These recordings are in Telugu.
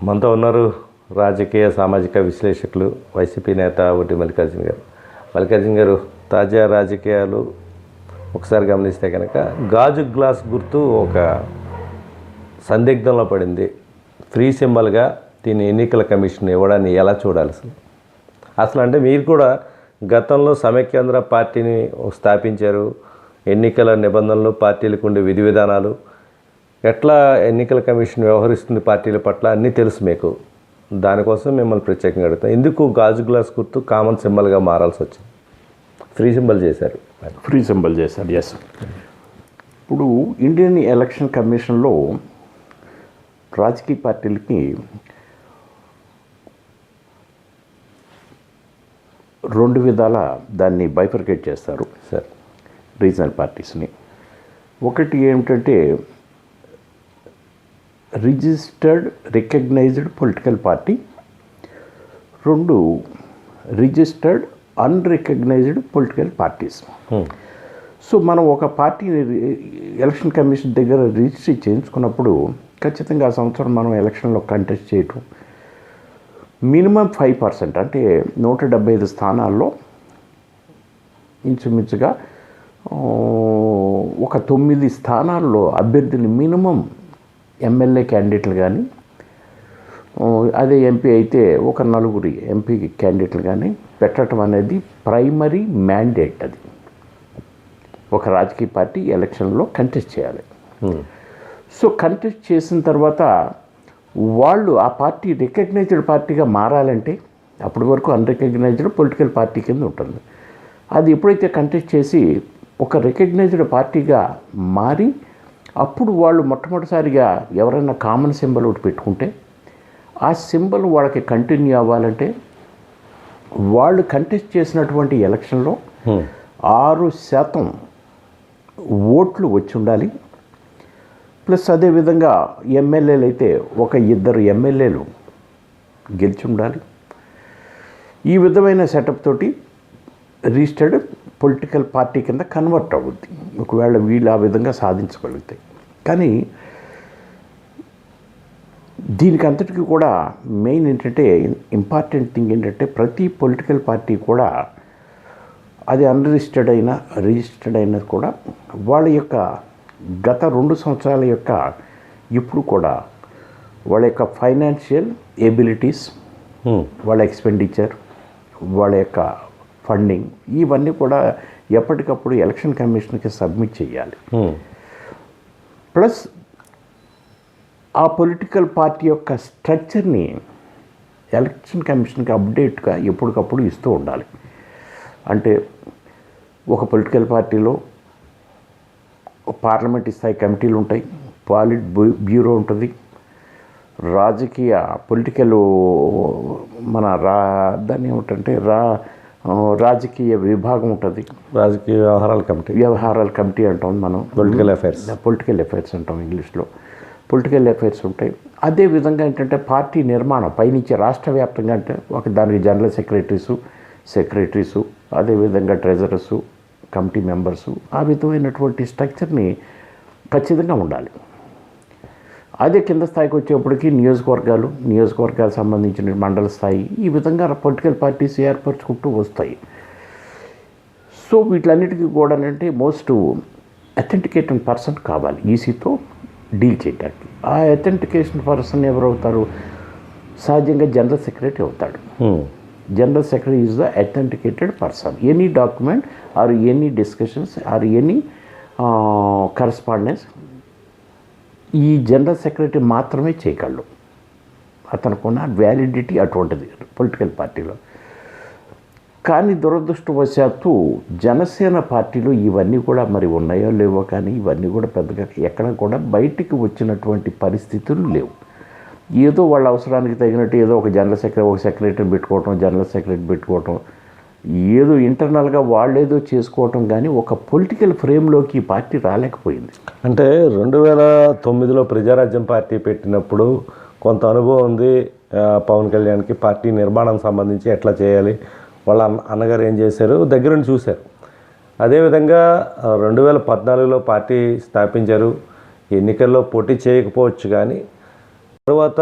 మనతో ఉన్నారు రాజకీయ సామాజిక విశ్లేషకులు వైసీపీ నేత ఒకటి మల్లికార్జున గారు. మల్లికార్జున గారు తాజా రాజకీయాలు ఒకసారి గమనిస్తే కనుక గాజు గ్లాస్ గుర్తు ఒక సందిగ్ధంలో పడింది. ఫ్రీ సింబల్గా దీన్ని ఎన్నికల కమిషన్ ఇవ్వడాన్ని ఎలా చూడాలి అసలు అసలు అంటే మీరు కూడా గతంలో సమైక్యాంధ్ర పార్టీని స్థాపించారు ఎన్నికల నిబంధనలు పార్టీలకు ఉండే విధి విధానాలు ఎట్లా ఎన్నికల కమిషన్ వ్యవహరిస్తుంది పార్టీల పట్ల అన్నీ తెలుసు మీకు. దానికోసం మిమ్మల్ని ప్రత్యేకంగా అడుగుతాం. ఎందుకు గాజు గ్లాస్ గుర్తు కామన్ సింబల్గా మారాల్సి వచ్చింది? ఫ్రీ సింబల్ చేశారు. ఫ్రీ సింబల్ చేశారు ఎస్ ఇప్పుడు ఇండియన్ ఎలక్షన్ కమిషన్లో రాజకీయ పార్టీలకి రెండు విధాల దాన్ని బైఫర్కేట్ చేస్తారు. సార్ రీజనల్ పార్టీస్ని ఒకటి ఏమిటంటే రిజిస్టర్డ్ రికగ్నైజ్డ్ పొలిటికల్ పార్టీ. రెండు registered unrecognised political parties. So మనం ఒక పార్టీని ఎలక్షన్ కమిషన్ దగ్గర రిజిస్టర్ చేయించుకున్నప్పుడు ఖచ్చితంగా ఆ సంవత్సరం మనం ఎలక్షన్లో కంటెస్ట్ చేయటం. మినిమం ఫైవ్ పర్సెంట్ అంటే నూట డెబ్బై ఐదు స్థానాల్లో ఇంచుమించుగా ఒక తొమ్మిది స్థానాల్లో అభ్యర్థులు మినిమం ఎమ్మెల్యే క్యాండిడేట్లు కానీ అదే ఎంపీ అయితే ఒక నలుగురి ఎంపీ క్యాండిడేట్లు కానీ పెట్టడం అనేది ప్రైమరీ మ్యాండేట్ అది. ఒక రాజకీయ పార్టీ ఎలక్షన్లో కంటెస్ట్ చేయాలి. సో కంటెస్ట్ చేసిన తర్వాత వాళ్ళు ఆ పార్టీ రికగ్నైజ్డ్ పార్టీగా మారాలంటే అప్పటి వరకు అన్రికగ్నైజ్డ్ పొలిటికల్ పార్టీ కింద ఉంటుంది. అది ఎప్పుడైతే కంటెస్ట్ చేసి ఒక రికగ్నైజ్డ్ పార్టీగా మారి అప్పుడు వాళ్ళు మొట్టమొదటిసారిగా ఎవరైనా కామన్ సింబల్ ఒకటి పెట్టుకుంటే ఆ సింబల్ వాళ్ళకి కంటిన్యూ అవ్వాలంటే వాళ్ళు కంటెస్ట్ చేసినటువంటి ఎలక్షన్లో ఆరు శాతం ఓట్లు వచ్చి ఉండాలి. ప్లస్ అదేవిధంగా ఎమ్మెల్యేలు అయితే ఒక ఇద్దరు ఎమ్మెల్యేలు గెలిచి ఉండాలి. ఈ విధమైన సెటప్ తోటి రిజిస్టర్డ్ పొలిటికల్ పార్టీ కింద కన్వర్ట్ అవుద్ది. ఒకవేళ వీళ్ళు ఆ విధంగా సాధించగలుగుతాయి. కానీ దీనికి అంతటికి కూడా మెయిన్ ఏంటంటే ఇంపార్టెంట్ థింగ్ ఏంటంటే ప్రతి పొలిటికల్ పార్టీ కూడా అది అన్రిజిస్టర్డ్ అయినా రిజిస్టర్డ్ అయినది కూడా వాళ్ళ యొక్క గత రెండు సంవత్సరాల యొక్క ఇప్పుడు కూడా వాళ్ళ యొక్క ఫైనాన్షియల్ ఎబిలిటీస్ వాళ్ళ ఎక్స్పెండిచర్ వాళ్ళ యొక్క ఫండింగ్ ఇవన్నీ కూడా ఎప్పటికప్పుడు ఎలక్షన్ కమిషన్కి సబ్మిట్ చేయాలి. ప్లస్ ఆ పొలిటికల్ పార్టీ యొక్క స్ట్రక్చర్ని ఎలక్షన్ కమిషన్కి అప్డేట్గా ఎప్పటికప్పుడు ఇస్తూ ఉండాలి. అంటే ఒక పొలిటికల్ పార్టీలో పార్లమెంట్ స్థాయి కమిటీలు ఉంటాయి పాలిట్ బ్యూ- బ్యూరో ఉంటుంది. రాజకీయ పొలిటికల్ మన రా దాన్ని ఏమిటంటే రా రాజకీయ విభాగం ఉంటుంది. రాజకీయ వ్యవహారాల కమిటీ. వ్యవహారాల కమిటీ అంటాం మనం. పొలిటికల్ అఫైర్స్ పొలిటికల్ అఫైర్స్ అంటాం ఇంగ్లీష్లో. పొలిటికల్ అఫైర్స్ ఉంటాయి. అదే విధంగా ఏంటంటే పార్టీ నిర్మాణం పైనుంచి రాష్ట్ర వ్యాప్తంగా అంటే ఒక దానికి జనరల్ సెక్రటరీసు సెక్రటరీసు అదేవిధంగా ట్రెజరర్సు కమిటీ మెంబర్సు ఆ విధమైనటువంటి స్ట్రక్చర్ని ఖచ్చితంగా ఉండాలి. అదే కింద స్థాయికి వచ్చేప్పటికి నియోజకవర్గాలు నియోజకవర్గాలకు సంబంధించిన మండల స్థాయి ఈ విధంగా పొలిటికల్ పార్టీస్ ఏర్పరచుకుంటూ వస్తాయి. సో వీటిలన్నిటికీ కూడా అంటే మోస్ట్ అథెంటికేటెడ్ పర్సన్ కావాలి. ఈసీతో డీల్ చేయడానికి ఆ అథెంటికేషన్ పర్సన్ ఎవరు అవుతారు సహజంగా జనరల్ సెక్రటరీ అవుతాడు. General secretary is the authenticated person. Any document or any discussions or any correspondence ఈ జనరల్ సెక్రటరీ మాత్రమే చేయగలడు. అతనుకున్న వ్యాలిడిటీ అటువంటిది పొలిటికల్ పార్టీలో. కానీ దురదృష్టవశాత్తు జనసేన పార్టీలో ఇవన్నీ కూడా మరి ఉన్నాయో లేవో కానీ ఇవన్నీ కూడా పెద్దగా ఎక్కడ కూడా బయటికి వచ్చినటువంటి పరిస్థితులు లేవు. ఏదో వాళ్ళ అవసరానికి తగినట్టు ఏదో ఒక జనరల్ సెక్రటరీ ఒక సెక్రటరీ పెట్టుకోవటం జనరల్ సెక్రటరీ పెట్టుకోవటం ఏదో ఇంటర్నల్గా వాళ్ళేదో చేసుకోవటం కానీ ఒక పొలిటికల్ ఫ్రేమ్లోకి ఈ పార్టీ రాలేకపోయింది. అంటే రెండు వేల తొమ్మిదిలో ప్రజారాజ్యం పార్టీ పెట్టినప్పుడు కొంత అనుభవం ఉంది పవన్ కళ్యాణ్కి పార్టీ నిర్మాణం సంబంధించి ఎట్లా చేయాలి వాళ్ళ అన్నగారు ఏం చేశారు దగ్గరుండి చూశారు. అదేవిధంగా రెండు వేల పద్నాలుగులో పార్టీ స్థాపించారు ఎన్నికల్లో పోటీ చేయకపోవచ్చు కానీ తర్వాత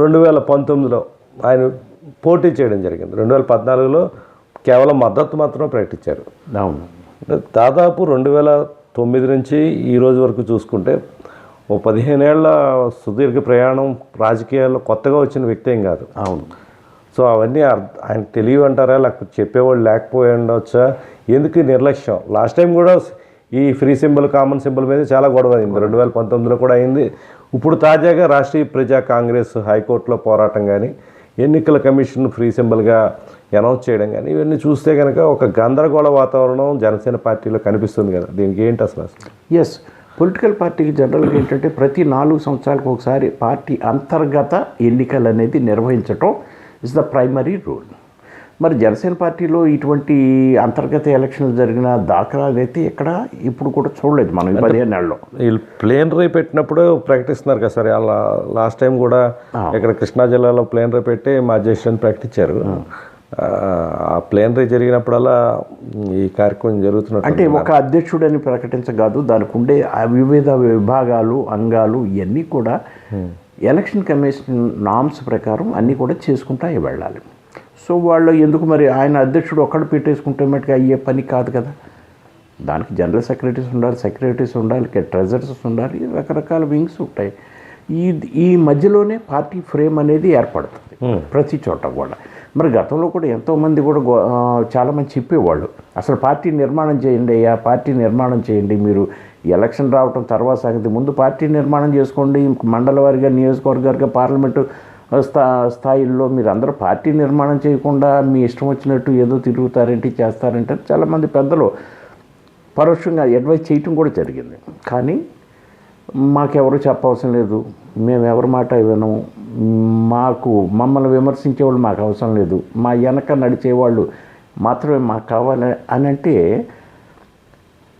రెండు వేల పంతొమ్మిదిలో ఆయన పోటీ చేయడం జరిగింది. రెండు వేల పద్నాలుగులో కేవలం మద్దతు మాత్రమే ప్రకటించారు. అవును. దాదాపు రెండు వేల తొమ్మిది నుంచి ఈ రోజు వరకు చూసుకుంటే ఓ పదిహేనేళ్ళ సుదీర్ఘ ప్రయాణం రాజకీయాల్లో కొత్తగా వచ్చిన వ్యక్తి ఏం కాదు. అవును. సో అవన్నీ అర్థ- ఆయన తెలివి అంటారా? లేకపోతే చెప్పేవాళ్ళు లేకపోయి ఉండొచ్చా? ఎందుకు నిర్లక్ష్యం? లాస్ట్ టైం కూడా ఈ ఫ్రీ సింబల్ కామన్ సింబల్ మీద చాలా గొడవ అయింది. రెండు వేల పంతొమ్మిదిలో కూడా అయింది. ఇప్పుడు తాజాగా రాష్ట్రీయ ప్రజా కాంగ్రెస్ హైకోర్టులో పోరాటం కానీ ఎన్నికల కమిషన్ ఫ్రీ సింబల్గా అనౌన్స్ చేయడం కానీ ఇవన్నీ చూస్తే కనుక ఒక గందరగోళ వాతావరణం జనసేన పార్టీలో కనిపిస్తుంది కదా. దీనికి ఏంటి అసలు ఎస్ పొలిటికల్ పార్టీకి జనరల్గా ఏంటంటే ప్రతి నాలుగు సంవత్సరాలకు ఒకసారి పార్టీ అంతర్గత ఎన్నికలు అనేది నిర్వహించటం ఇస్ ద ప్రైమరీ రూల్ మరి జనసేన పార్టీలో ఇటువంటి అంతర్గత ఎలక్షన్లు జరిగిన దాఖలాలు అయితే ఎక్కడ ఇప్పుడు కూడా చూడలేదు మనం ఈ పదిహేను నెలల్లో. వీళ్ళు ప్లేనరీ పెట్టినప్పుడు ప్రకటిస్తున్నారు కదా సరే. అలా లాస్ట్ టైం కూడా ఇక్కడ కృష్ణా జిల్లాలో ప్లేనరీ పెట్టి మా అధ్యక్షుడిని ప్రకటించారు. ఆ, ఆ ప్లేనరీ జరిగినప్పుడల్లా ఈ కార్యక్రమం జరుగుతున్నట్టు అంటే ఒక అధ్యక్షుడని ప్రకటించగాదు దానికి ఉండే వివిధ విభాగాలు అంగాలు ఇవన్నీ కూడా ఎలక్షన్ కమిషన్ నామ్స్ ప్రకారం అన్నీ కూడా చేసుకుంటా వెళ్ళాలి. సో వాళ్ళు ఎందుకు మరి ఆయన అధ్యక్షుడు ఒక్కడు పెట్టేసుకుంటే మటుకు అయ్యే పని కాదు కదా. దానికి జనరల్ సెక్రటరీస్ ఉండాలి సెక్రటరీస్ ఉండాలి ట్రెజరర్స్ ఉండాలి రకరకాల వింగ్స్ ఉంటాయి. ఈ ఈ మధ్యలోనే పార్టీ ఫ్రేమ్ అనేది ఏర్పడుతుంది ప్రతి చోట కూడా. మరి గతంలో కూడా ఎంతోమంది కూడా చాలామంది చెప్పేవాళ్ళు అసలు పార్టీ నిర్మాణం చేయండి అయ్యా పార్టీ నిర్మాణం చేయండి మీరు ఎలక్షన్ రావటం తర్వాత సంగతి ముందు పార్టీ నిర్మాణం చేసుకోండి మండల వారిగా నియోజకవర్గాలుగా పార్లమెంటు స్థా స్థాయిల్లో మీరు అందరూ పార్టీ నిర్మాణం చేయకుండా మీ ఇష్టం వచ్చినట్టు ఏదో తిరుగుతారేంటి చేస్తారంటే చాలామంది పెద్దలు పరోక్షంగా అడ్వైస్ చేయటం కూడా జరిగింది. కానీ మాకెవరు చెప్పవసరం లేదు. మేము ఎవరి మాట వినము. మాకు మమ్మల్ని విమర్శించేవాళ్ళు మాకు అవసరం లేదు. మా వెనక నడిచేవాళ్ళు మాత్రమే మాకు కావాలి అని అంటే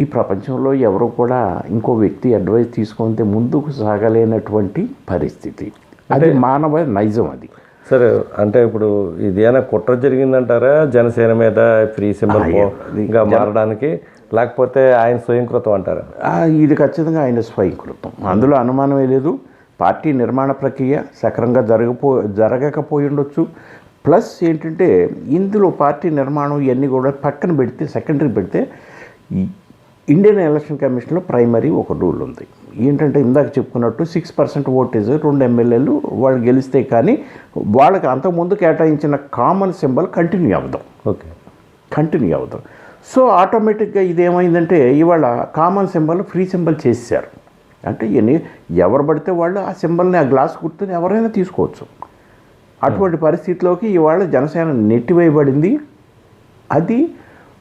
ఈ ప్రపంచంలో ఎవరు కూడా ఇంకో వ్యక్తి అడ్వైస్ తీసుకుంటే ముందుకు సాగలేనటువంటి పరిస్థితి. అది మానవ నైజం అది. సరే అంటే ఇప్పుడు ఇదేనా కుట్ర జరిగిందంటారా? జనసేన మీద ఫ్రీ సింబల్గా మారడానికి? లేకపోతే ఆయన స్వయంకృతం అంటారా? ఇది ఖచ్చితంగా ఆయన స్వయంకృతం. అందులో అనుమానమే లేదు. పార్టీ నిర్మాణ ప్రక్రియ సక్రంగా జరగపో జరగకపోయి ఉండొచ్చు ప్లస్ ఏంటంటే ఇందులో పార్టీ నిర్మాణం ఇవన్నీ కూడా పక్కన పెడితే సెకండరీ పెడితే ఇండియన్ ఎలక్షన్ కమిషన్లో ప్రైమరీ ఒక రూల్ ఉంది. ఏంటంటే ఇందాక చెప్పుకున్నట్టు సిక్స్ పర్సెంట్ ఓటేజ్ రెండు ఎమ్మెల్యేలు వాళ్ళు గెలిస్తే కానీ వాళ్ళకి అంతకుముందు కేటాయించిన కామన్ సింబల్ కంటిన్యూ అవ్వదాం. ఓకే. కంటిన్యూ అవుతాం సో ఆటోమేటిక్గా ఇదేమైందంటే ఇవాళ కామన్ సింబల్ ఫ్రీ సింబల్ చేశారు అంటే ఎన్ని ఎవరు పడితే వాళ్ళు ఆ సింబల్ని ఆ గ్లాస్ గుర్తుని ఎవరైనా తీసుకోవచ్చు. అటువంటి పరిస్థితిలోకి ఇవాళ జనసేన నెట్టివేయబడింది. అది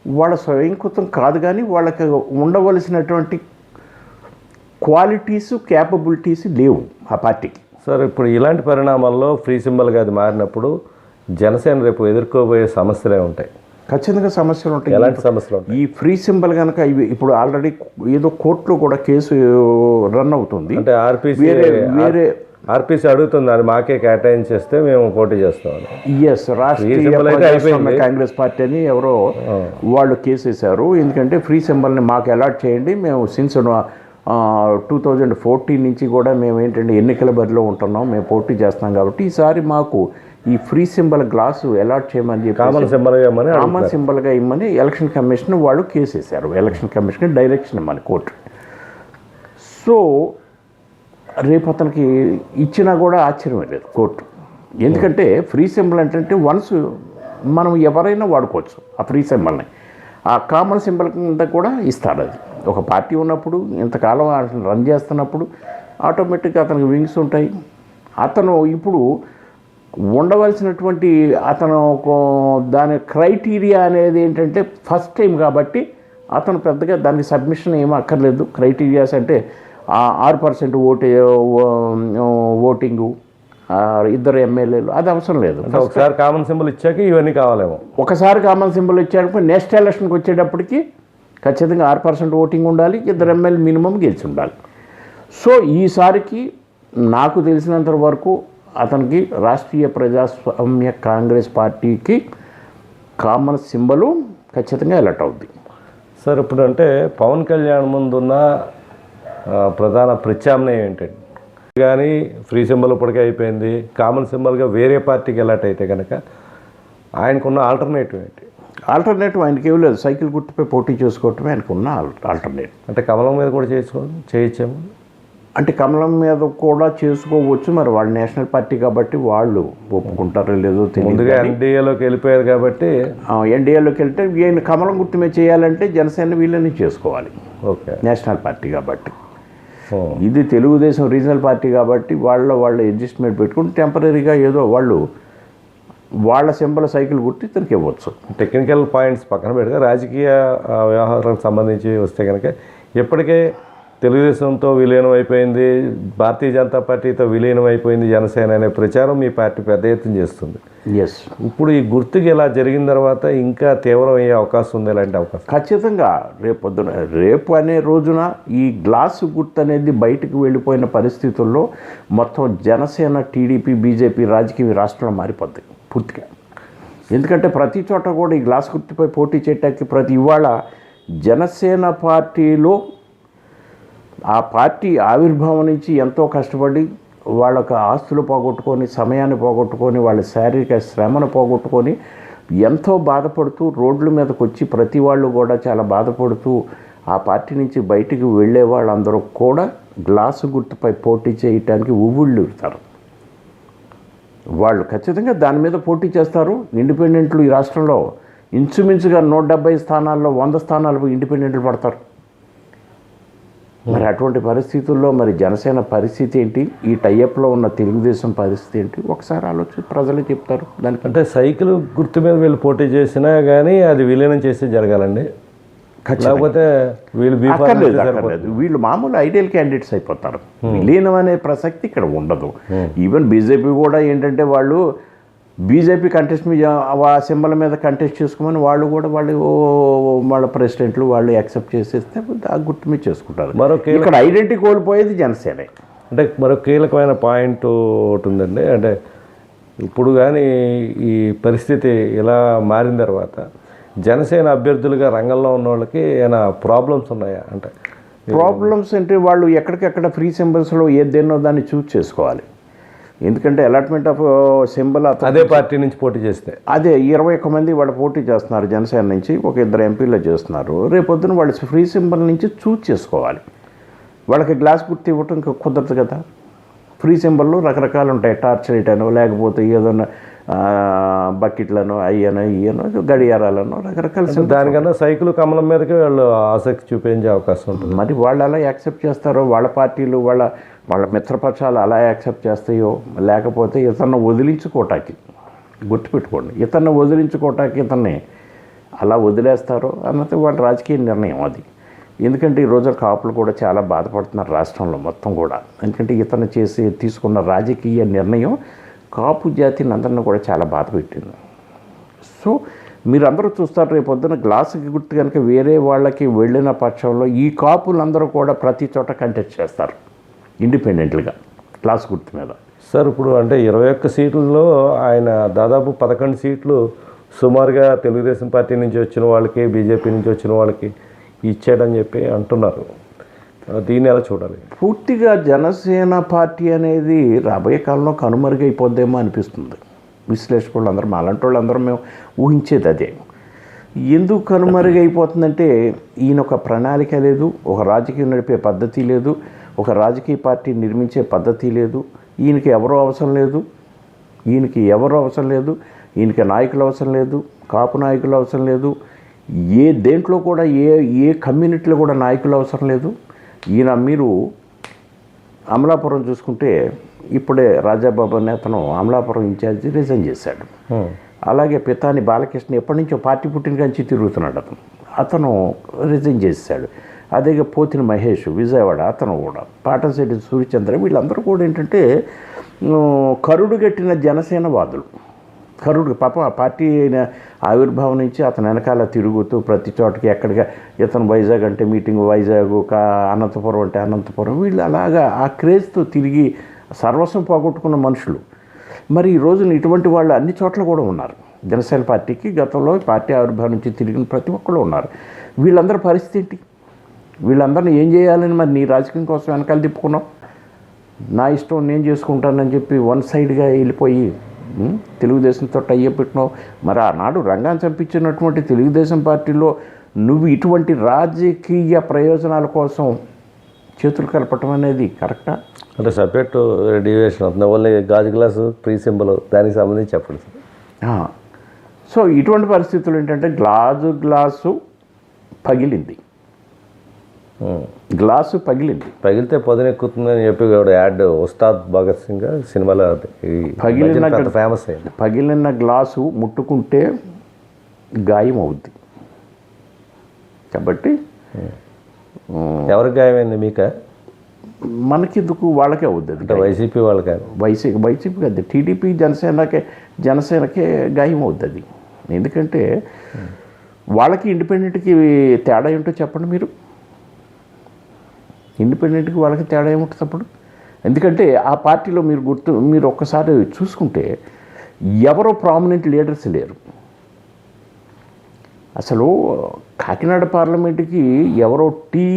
వాళ్ళ స్వయంకృతం కాదు కానీ వాళ్ళకి ఉండవలసినటువంటి క్వాలిటీస్ క్యాపబిలిటీస్ లేవు ఆ పార్టీకి సార్ ఇప్పుడు ఇలాంటి పరిణామాల్లో ఫ్రీ సింబల్గా అది మారినప్పుడు జనసేన రేపు ఎదుర్కోబోయే సమస్యలే ఉంటాయి. ఖచ్చితంగా సమస్యలు ఉంటాయి. ఎలాంటి సమస్యలు ఈ ఫ్రీ సింబల్ కనుక ఇవి ఇప్పుడు ఆల్రెడీ ఏదో కోర్టులో కూడా కేసు రన్ అవుతుంది. అంటే ఆర్పీసీ వేరే వేరే ఆర్పీసీ అడుగుతుంది అది మాకే కేటాయించేస్తే మేము పోటీ చేస్తామని ఎస్ రాష్ట్రీయ కాంగ్రెస్ పార్టీ అని ఎవరో వాళ్ళు కేసు వేశారు ఎందుకంటే ఫ్రీ సింబల్ని మాకు అలాట్ చేయండి మేము సిన్స్ టూ థౌజండ్ ఫోర్టీన్ నుంచి కూడా మేము ఏంటంటే ఎన్నికల బరిలో ఉంటున్నాం మేము పోటీ చేస్తాం కాబట్టి ఈసారి మాకు ఈ ఫ్రీ సింబల్ గ్లాసు అలాట్ చేయమని చెప్పి కామన్ సింబల్ ఇవ్వమని కామన్ సింబల్గా ఇమ్మని ఎలక్షన్ కమిషన్ వాళ్ళు కేసు వేశారు. ఎలక్షన్ కమిషన్ డైరెక్షన్ ఇమ్మని కోర్టు. సో రేపు అతనికి ఇచ్చినా కూడా ఆశ్చర్యం లేదు కోర్టు. ఎందుకంటే ఫ్రీ సింబల్ ఏంటంటే వన్స్ మనం ఎవరైనా వాడుకోవచ్చు ఆ ఫ్రీ సింబల్ని ఆ కామన్ సింబల్ కింద కూడా ఇస్తాడు అది. ఒక పార్టీ ఉన్నప్పుడు ఇంతకాలం అతను రన్ చేస్తున్నప్పుడు ఆటోమేటిక్గా అతనికి వింగ్స్ ఉంటాయి. అతను ఇప్పుడు ఉండవలసినటువంటి అతను ఒక- దాని క్రైటీరియా అనేది ఏంటంటే ఫస్ట్ టైం కాబట్టి అతను పెద్దగా దానికి సబ్మిషన్ ఏమీ అక్కర్లేదు. క్రైటీరియాస్ అంటే ఆరు పర్సెంట్ ఓటే ఓటింగు ఇద్దరు ఎమ్మెల్యేలు అది అవసరం లేదు. ఒకసారి కామన్ సింబల్ ఇచ్చాక ఇవన్నీ కావాలేమో. ఒకసారి కామన్ సింబల్ ఇచ్చాక నెక్స్ట్ ఎలక్షన్కి వచ్చేటప్పటికి ఖచ్చితంగా ఆరు పర్సెంట్ ఓటింగ్ ఉండాలి ఇద్దరు ఎమ్మెల్యే మినిమం గెలిచి ఉండాలి సో ఈసారికి నాకు తెలిసినంత వరకు అతనికి రాష్ట్రీయ ప్రజాస్వామ్య కాంగ్రెస్ పార్టీకి కామన్ సింబలు ఖచ్చితంగా ఎలర్ట్ అవుద్ది. సార్ ఇప్పుడు అంటే పవన్ కళ్యాణ్ ముందున్న ప్రధాన ప్రత్యామ్నాయం ఏంటండి కానీ ఫ్రీ సింబల్ ఇప్పటికే అయిపోయింది. కామన్ సింబల్గా వేరే పార్టీకి ఎలర్ట్ అయితే కనుక ఆయనకున్న ఆల్టర్నేటివ్ ఏంటి? ఆల్టర్నేటివ్ ఆయనకి ఏం లేదు. సైకిల్ గుర్తుపై పోటీ చేసుకోవటమే ఆయనకు ఉన్న ఆల్టర్నేటివ్. అంటే కమలం మీద కూడా చేసుకో చేయొచ్చేమో? అంటే కమలం మీద కూడా చేసుకోవచ్చు. మరి వాళ్ళు నేషనల్ పార్టీ కాబట్టి వాళ్ళు ఒప్పుకుంటారో లేదో తెలియదు ముందుగా ఎన్డీఏలోకి వెళ్ళిపోయారు కాబట్టి ఎన్డీఏలోకి వెళ్తే ఈయన కమలం గుర్తు మీద చేయాలంటే జనసేన వీళ్ళని చేసుకోవాలి. ఓకే. నేషనల్ పార్టీ కాబట్టి. ఇది తెలుగుదేశం రీజనల్ పార్టీ కాబట్టి వాళ్ళ వాళ్ళ అడ్జస్ట్మెంట్ పెట్టుకుని టెంపరీగా ఏదో వాళ్ళు వాళ్ళ సింబల్ సైకిల్ గుర్తు ఇతనికి ఇవ్వచ్చు. టెక్నికల్ పాయింట్స్ పక్కన పెడితే రాజకీయ వ్యవహారాలకు సంబంధించి వస్తే కనుక ఇప్పటికే తెలుగుదేశంతో విలీనం అయిపోయింది భారతీయ జనతా పార్టీతో విలీనం అయిపోయింది జనసేన అనే ప్రచారం మీ పార్టీ పెద్ద ఎత్తున చేస్తుంది. ఎస్ ఇప్పుడు ఈ గుర్తుకి ఇలా జరిగిన తర్వాత ఇంకా తీవ్రం అయ్యే అవకాశం ఉంది ఇలాంటి అవకాశం. ఖచ్చితంగా రేపు పొద్దున రేపు అనే రోజున ఈ గ్లాసు గుర్తు అనేది బయటకు వెళ్ళిపోయిన పరిస్థితుల్లో మొత్తం జనసేన టీడీపీ బీజేపీ రాజకీయ రాష్ట్రంలో మారిపోద్ది పూర్తిగా. ఎందుకంటే ప్రతి చోట కూడా ఈ గ్లాస్ గుర్తుపై పోటీ చేయటానికి ప్రతి ఇవాళ జనసేన పార్టీలో ఆ పార్టీ ఆవిర్భావం నుంచి ఎంతో కష్టపడి వాళ్ళకు ఆస్తులు పోగొట్టుకొని సమయాన్ని పోగొట్టుకొని వాళ్ళ శారీరక శ్రమను పోగొట్టుకొని ఎంతో బాధపడుతూ రోడ్ల మీదకి వచ్చి ప్రతి వాళ్ళు కూడా చాలా బాధపడుతూ ఆ పార్టీ నుంచి బయటికి వెళ్ళే వాళ్ళందరూ కూడా గ్లాసు గుర్తుపై పోటీ చేయటానికి ఉవ్వుళ్ళుతారు వాళ్ళు ఖచ్చితంగా దాని మీద పోటీ చేస్తారు. ఇండిపెండెంట్లు ఈ రాష్ట్రంలో ఇంచుమించుగా నూట డెబ్బై స్థానాల్లో వంద స్థానాలు ఇండిపెండెంట్లు పడతారు. మరి అటువంటి పరిస్థితుల్లో మరి జనసేన పరిస్థితి ఏంటి? ఈ టైఅప్లో ఉన్న తెలుగుదేశం పరిస్థితి ఏంటి? ఒకసారి ఆలోచి ప్రజలు చెప్తారు. దానికి అంటే సైకిల్ గుర్తు మీద వీళ్ళు పోటీ చేసినా కానీ అది విలీనం చేస్తే జరగాలండి. లేకపోతే వీళ్ళు అక్కర్లేదు. అక్కర్లేదు. వీళ్ళు మామూలు ఐడియల్ క్యాండిడేట్స్ అయిపోతారు. విలీనం అనే ప్రసక్తి ఇక్కడ ఉండదు. ఈవెన్ బీజేపీ కూడా ఏంటంటే వాళ్ళు బీజేపీ కంటెస్ట్ మీద ఆ సింబల్ మీద కంటెస్ట్ చేసుకోమని వాళ్ళు కూడా వాళ్ళు వాళ్ళ ప్రెసిడెంట్లు వాళ్ళు యాక్సెప్ట్ చేసేస్తే ఆ గుర్తు మీద చేసుకుంటారు. మరో ఇక్కడ ఐడెంటిటీ కోల్పోయేది జనసేనే. అంటే మరో కీలకమైన పాయింట్ ఒకటి ఉందండి. అంటే ఇప్పుడు కానీ ఈ పరిస్థితి ఇలా మారిన తర్వాత జనసేన అభ్యర్థులుగా రంగంలో ఉన్న వాళ్ళకి ఏమైనా ప్రాబ్లమ్స్ ఉన్నాయా? అంటే ప్రాబ్లమ్స్ అంటే వాళ్ళు ఎక్కడికెక్కడ ఫ్రీ సింబల్స్లో ఏదేనో దాన్ని చూస్ చేసుకోవాలి. ఎందుకంటే అలాట్మెంట్ ఆఫ్ సింబల్ అదే పార్టీ నుంచి పోటీ చేస్తే. అదే ఇరవై ఒక్క మంది వాళ్ళు పోటీ చేస్తున్నారు జనసేన నుంచి ఒక ఇద్దరు ఎంపీలు చేస్తున్నారు. రేపొద్దున వాళ్ళు ఫ్రీ సింబల్ నుంచి చూస్ చేసుకోవాలి. వాళ్ళకి గ్లాస్ గుర్తు ఇవ్వటం కుదరదు కదా. ఫ్రీ సింబల్లో రకరకాలు ఉంటాయి టార్చ్ లైట్ అనో లేకపోతే ఏదైనా ఆ, బకెట్లను అయ్యనో ఇయ్యనో గడియారాలను రకరకాల దానికన్నా సైకిల్ కమలం మీదకి వాళ్ళు ఆసక్తి చూపించే అవకాశం ఉంటుంది. మరి వాళ్ళు ఎలా యాక్సెప్ట్ చేస్తారో వాళ్ళ పార్టీలు వాళ్ళ వాళ్ళ మిత్రపక్షాలు అలా యాక్సెప్ట్ చేస్తాయో లేకపోతే ఇతన్ని వదిలించుకోవటానికి గుర్తుపెట్టుకోండి ఇతన్ని వదిలించుకోవటానికి ఇతన్ని అలా వదిలేస్తారో అన్నది వాళ్ళ రాజకీయ నిర్ణయం అది. ఎందుకంటే ఈ రోజు కాపులు కూడా చాలా బాధపడుతున్నారు రాష్ట్రంలో మొత్తం కూడా. ఎందుకంటే ఇతను చేసి తీసుకున్న రాజకీయ నిర్ణయం కాపు జాతిని అందరిని కూడా చాలా బాధ పెట్టింది. సో మీరందరూ చూస్తారు రేపు పొద్దున గ్లాసుకి గుర్తు కనుక వేరే వాళ్ళకి వెళ్ళిన పక్షంలో ఈ కాపులందరూ కూడా ప్రతి చోట కంటెస్ట్ చేస్తారు ఇండిపెండెంట్గా గ్లాస్ గుర్తు మీద. సార్ ఇప్పుడు అంటే ఇరవై ఒక్క సీట్లలో ఆయన దాదాపు పదకొండు సీట్లు సుమారుగా తెలుగుదేశం పార్టీ నుంచి వచ్చిన వాళ్ళకి బీజేపీ నుంచి వచ్చిన వాళ్ళకి ఇచ్చాడని చెప్పి అంటున్నారు. దీన్ని ఎలా చూడాలి? పూర్తిగా జనసేన పార్టీ అనేది రాబోయే కాలంలో కనుమరుగైపోద్దేమో అనిపిస్తుంది. విశ్లేషకులు అందరం అలాంటి అలాంటి వాళ్ళందరూ మేము ఊహించేది అదే. ఎందుకు కనుమరుగైపోతుందంటే ఈయన ఒక ప్రణాళిక లేదు ఒక రాజకీయం నడిపే పద్ధతి లేదు ఒక రాజకీయ పార్టీ నిర్మించే పద్ధతి లేదు ఈయనకి ఎవరో అవసరం లేదు ఈయనకి ఎవరు అవసరం లేదు ఈయనకి నాయకులు అవసరం లేదు కాపు నాయకులు అవసరం లేదు ఏ దేంట్లో కూడా ఏ ఏ కమ్యూనిటీలో కూడా నాయకులు అవసరం లేదు. ఈయన మీరు అమలాపురం చూసుకుంటే ఇప్పుడే రాజాబాబు అనే అతను అమలాపురం ఇన్ఛార్జి రిజైన్ చేశాడు. అలాగే పితాని బాలకృష్ణ ఎప్పటి నుంచో పార్టీ పుట్టిన నుంచి తిరుగుతున్నాడు అతను. అతను రిజైన్ చేశాడు అదే పోతిన మహేష్ విజయవాడ అతను కూడా. పాటశెట్టి సూర్యచంద్ర వీళ్ళందరూ కూడా ఏంటంటే కరుడు గట్టిన జనసేన వాదులు. కరుడు పాప పార్టీ అయిన ఆవిర్భావం నుంచి అతను వెనకాల తిరుగుతూ ప్రతి చోటకి ఎక్కడికి ఇతను వైజాగ్ అంటే మీటింగ్ వైజాగ్ అనంతపురం అంటే అనంతపురం వీళ్ళు అలాగా ఆ క్రేజ్తో తిరిగి సర్వస్వం పోగొట్టుకున్న మనుషులు. మరి ఈ రోజున ఇటువంటి వాళ్ళు అన్ని చోట్ల కూడా ఉన్నారు. జనసేన పార్టీకి గతంలో పార్టీ ఆవిర్భావం నుంచి తిరిగిన ప్రతి ఒక్కళ్ళు ఉన్నారు. వీళ్ళందరి పరిస్థితి ఏంటి? వీళ్ళందరిని ఏం చేయాలని మరి నీ రాజకీయం కోసం వెనకాల తిప్పుకున్నావు? నా ఇష్టం నేను చేసుకుంటానని చెప్పి వన్ సైడ్గా వెళ్ళిపోయి తెలుగుదేశంతో టైఅప్ పెట్టినావు. మరి ఆనాడు రంగాన్ని చంపించినటువంటి తెలుగుదేశం పార్టీలో నువ్వు ఇటువంటి రాజకీయ ప్రయోజనాల కోసం చేతులు కలపటం అనేది కరెక్టా? అంటే సపరేట్ డివియేషన్ ఓన్లీ గాజు గ్లాసు ప్రీ సింబల్ దానికి సంబంధించి చెప్పండి సార్. సో ఇటువంటి పరిస్థితులు ఏంటంటే గ్లాసు గ్లాసు పగిలింది. గ్లాసు పగిలింది. పగిలితే పొదనెక్కుతుందని చెప్పి యాడ్ ఉస్తాద్ భగత్ సింగ్ సినిమాలో పగిలిన ఫేమస్ అయింది. పగిలిన గ్లాసు ముట్టుకుంటే గాయం అవుద్ది కాబట్టి ఎవరికి గాయమైంది మీక? మనకెందుకు? వాళ్ళకే అవుద్ది అంటే వైసీపీ వాళ్ళకి. వైసీపీ వైసీపీ కాదు టీడీపీ జనసేనకే జనసేనకే గాయం అవుద్ది అది. ఎందుకంటే వాళ్ళకి ఇండిపెండెంట్కి తేడా ఏంటో చెప్పండి మీరు. ఇండిపెండెంట్కి వాళ్ళకి తేడా ఏముంటుంది అప్పుడు? ఎందుకంటే ఆ పార్టీలో మీరు గుర్తు మీరు ఒక్కసారి చూసుకుంటే ఎవరో ప్రామినెంట్ లీడర్స్ లేరు. అసలు కాకినాడ పార్లమెంట్కి ఎవరో టీ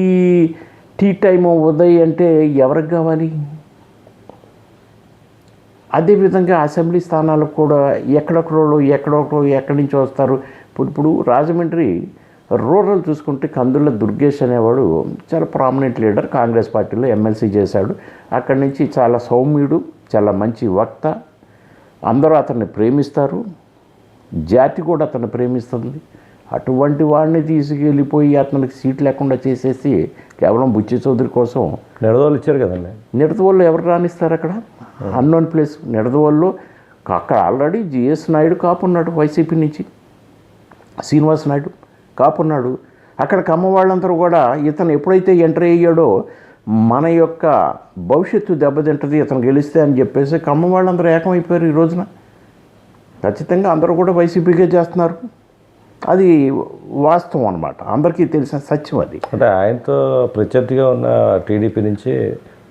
టీ టైం ఉదయ్ అంటే ఎవరికి కావాలి? అదేవిధంగా అసెంబ్లీ స్థానాలకు కూడా ఎక్కడెక్కడో ఎక్కడొకడో ఎక్కడి నుంచి వస్తారు. ఇప్పుడు ఇప్పుడు రాజమండ్రి రూరల్ చూసుకుంటే కందుల దుర్గేష్ అనేవాడు చాలా ప్రామినెంట్ లీడర్ కాంగ్రెస్ పార్టీలో ఎమ్మెల్సీ చేశాడు. అక్కడి నుంచి చాలా సౌమ్యుడు చాలా మంచి వక్త. అందరూ అతన్ని ప్రేమిస్తారు. జాతి కూడా అతన్ని ప్రేమిస్తుంది. అటువంటి వాడిని తీసుకెళ్ళిపోయి అతనికి సీట్ లేకుండా చేసేసి కేవలం బుచ్చి చౌదరి కోసం నిడదోలు ఇచ్చారు కదండి. నిడదవోళ్ళు ఎవరు రాణిస్తారు అక్కడ? Unknown place Nidadavolu. అక్కడ ఆల్రెడీ జిఎస్ నాయుడు కాపున్నాడు వైసీపీ నుంచి. శ్రీనివాస్ నాయుడు. కాపున్నాడు. అక్కడ కమ్మ వాళ్ళందరూ కూడా ఇతను ఎప్పుడైతే ఎంటర్ అయ్యాడో మన యొక్క భవిష్యత్తు దెబ్బతింటది ఇతను గెలిస్తే అని చెప్పేసి కమ్మ వాళ్ళందరూ ఏకమైపోయారు ఈ రోజున. ఖచ్చితంగా అందరూ కూడా వైసీపీకే చేస్తున్నారు. అది వాస్తవం అనమాట అందరికీ తెలిసిన సత్యం అది. అంటే ఆయనతో ప్రత్యర్థిగా ఉన్న టీడీపీ నుంచి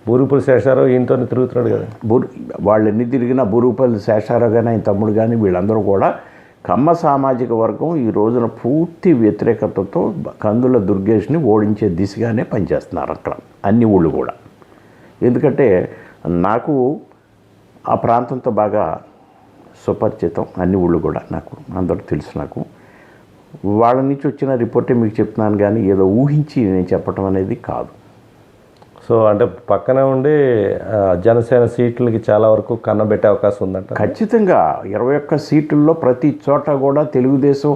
బూరుపుల శేషారావు ఈయనతోనే తిరుగుతున్నాడు కదా. బురు వాళ్ళు ఎన్ని తిరిగినా బురుపల్లి శేషారావు కానీ ఆయన తమ్ముడు కానీ వీళ్ళందరూ కూడా కమ్మ సామాజిక వర్గం ఈ రోజున పూర్తి వ్యతిరేకతతో కందుల దుర్గేష్ని ఓడించే దిశగానే పనిచేస్తున్నారు అక్కడ అన్ని ఊళ్ళు కూడా. ఎందుకంటే నాకు ఆ ప్రాంతంతో బాగా సుపరిచితం అన్ని ఊళ్ళు కూడా నాకు అందరూ తెలుసు నాకు. వాళ్ళ నుంచి వచ్చిన రిపోర్టే మీకు చెప్తున్నాను కానీ ఏదో ఊహించి నేను చెప్పటం అనేది కాదు. సో అంటే పక్కనే ఉండి జనసేన సీట్లకి చాలా వరకు కన్నబెట్టే అవకాశం ఉందంట. ఖచ్చితంగా ఇరవై ఒక్క సీట్లలో ప్రతి చోట కూడా తెలుగుదేశం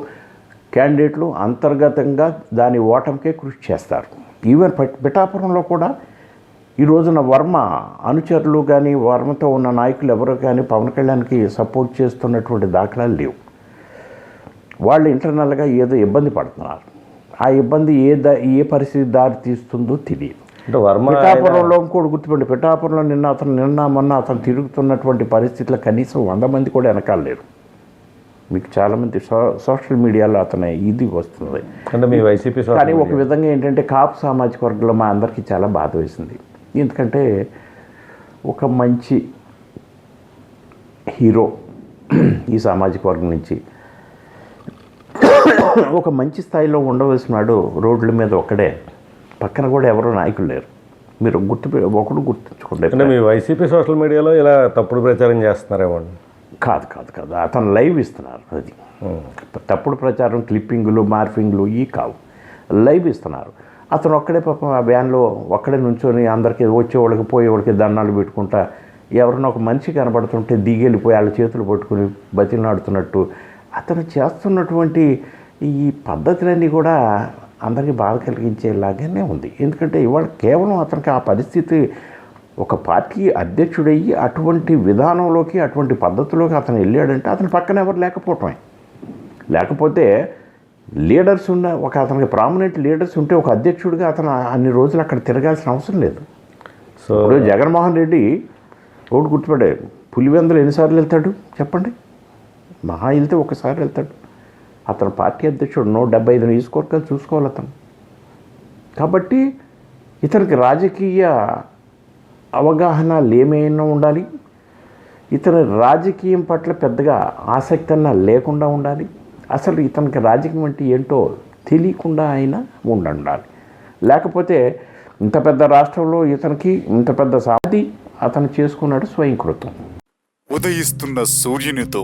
క్యాండిడేట్లు అంతర్గతంగా దాని ఓటమికే కృషి చేస్తారు. ఈవెన్ పిఠాపురంలో కూడా ఈ రోజున వర్మ అనుచరులు కానీ వర్మతో ఉన్న నాయకులు ఎవరు కానీ పవన్ కళ్యాణ్కి సపోర్ట్ చేస్తున్నటువంటి దాఖలాలు లేవు. వాళ్ళు ఇంటర్నల్గా ఏదో ఇబ్బంది పడుతున్నారు. ఆ ఇబ్బంది ఏ దా ఏ పరిస్థితి దారి తీస్తుందో తెలియదు. అంటే వర్మ పిఠాపురంలో ఇంకోటి గుర్తుపెట్టి పిఠాపురంలో నిన్న అతను నిన్న మొన్న అతను తిరుగుతున్నటువంటి పరిస్థితుల్లో కనీసం వంద మంది కూడా వెనకాల లేరు. మీకు చాలామంది సో సోషల్ మీడియాలో అతని ఇది వస్తుంది. అంటే మీ వైసీపీ కానీ ఒక విధంగా ఏంటంటే కాపు సామాజిక వర్గంలో మా అందరికీ చాలా బాధ వేసింది. ఎందుకంటే ఒక మంచి హీరో ఈ సామాజిక వర్గం నుంచి ఒక మంచి స్థాయిలో ఉండవలసినాడు రోడ్ల మీద ఒక్కడే. పక్కన కూడా ఎవరు నాయకులు లేరు. మీరు గుర్తు ఒకడు గుర్తుంచుకోండి. అంటే మీ వైసీపీ సోషల్ మీడియాలో ఇలా తప్పుడు ప్రచారం చేస్తున్నారేమో కాదు కాదు కాదు. అతను లైవ్ ఇస్తున్నారు అది. తప్పుడు ప్రచారం క్లిప్పింగులు మార్ఫింగ్లు ఈ కావు. లైవ్ ఇస్తున్నారు. అతను ఒక్కడే పాపం ఆ వ్యాన్లో ఒక్కడే నుంచొని అందరికీ వచ్చేవాళ్ళకి పోయేవాళ్ళకి దండాలు పెట్టుకుంటా ఎవరినో ఒక మనిషి కనబడుతుంటే దిగెళ్ళిపోయి వాళ్ళ చేతులు పట్టుకుని బతిలాడుతున్నట్టు అతను చేస్తున్నటువంటి ఈ పద్ధతులన్నీ కూడా అందరికీ బాధ కలిగించేలాగానే ఉంది. ఎందుకంటే ఇవాళ కేవలం అతనికి ఆ పరిస్థితి ఒక పార్టీ అధ్యక్షుడయ్యి అటువంటి విధానంలోకి అటువంటి పద్ధతిలోకి అతను వెళ్ళాడంటే అతని పక్కన ఎవరు లేకపోవటమే. లేకపోతే లీడర్స్ ఉన్న ఒక అతనికి ప్రామినెంట్ లీడర్స్ ఉంటే ఒక అధ్యక్షుడిగా అతను అన్ని రోజులు అక్కడ తిరగాల్సిన అవసరం లేదు. సో ఇప్పుడు జగన్మోహన్ రెడ్డి ఒకటి గుర్తుపడే పులివెందులు ఎన్నిసార్లు వెళ్తాడు చెప్పండి? మహా వెళ్తే ఒకసారి వెళ్తాడు. అతను పార్టీ అధ్యక్షుడు నూట డెబ్బై ఐదు నియోజకవర్గాలు చూసుకోవాలి అతను. కాబట్టి ఇతనికి రాజకీయ అవగాహన ఏమైనా ఉండాలి. ఇతని రాజకీయం పట్ల పెద్దగా ఆసక్తి అన్న లేకుండా ఉండాలి. అసలు ఇతనికి రాజకీయం అంటే ఏంటో తెలియకుండా అయినా ఉండాలి. లేకపోతే ఇంత పెద్ద రాష్ట్రంలో ఇతనికి ఇంత పెద్ద సాధి అతను చేసుకున్నాడు స్వయంకృతం. ఉదయిస్తున్న సూర్యునితో